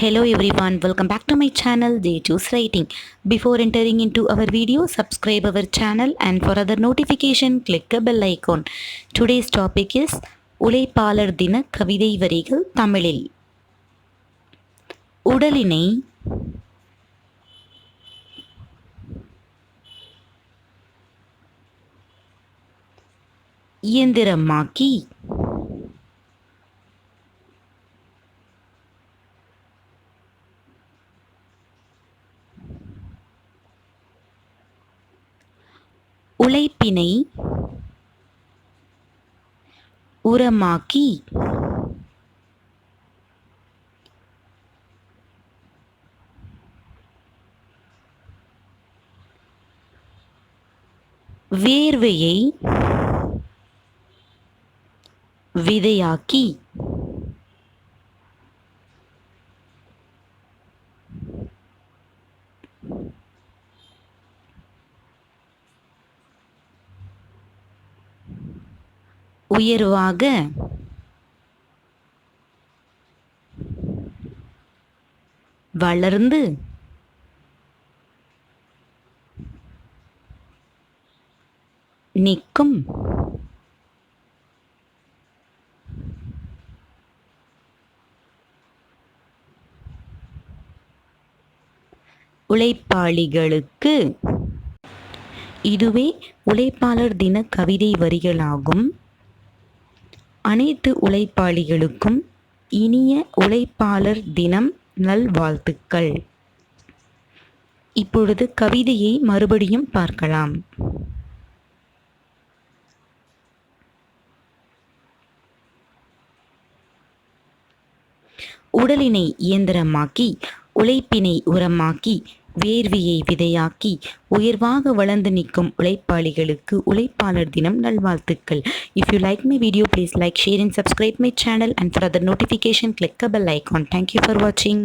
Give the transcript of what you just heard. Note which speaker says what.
Speaker 1: Hello everyone, welcome back to my channel Day Choose Writing. Before entering into our video, subscribe our channel and for other notification, click the bell icon. Today's topic is உழைப்பாளர் தின கவிதை வரிகள் தமிழில் உடலினை இயந்திரமாக்கி உழைப்பினை உரமாக்கி வேர்வையை விதையாக்கி உயர்வாக. வளர்ந்து. நிற்கும். உழைப்பாளிகளுக்கு இதுவே உழைப்பாளர் தின கவிதை வரிகளாகும். அனைத்து உழைப்பாளிகளுக்கும் இனிய உழைப்பாளர் தினம் நல்வாழ்த்துக்கள். இப்பொழுது கவிதையை மறுபடியும் பார்க்கலாம். உடலினை இயந்திரமாக்கி உழைப்பினை உரமாக்கி வேர்வையை விதையாக்கி உயர்வாக வளர்ந்து நிற்கும் உழைப்பாளிகளுக்கு உழைப்பாளர் தினம் நல்வாழ்த்துக்கள். If you like my video please like share and subscribe my channel and for notification click a bell icon thank you for வாட்சிங்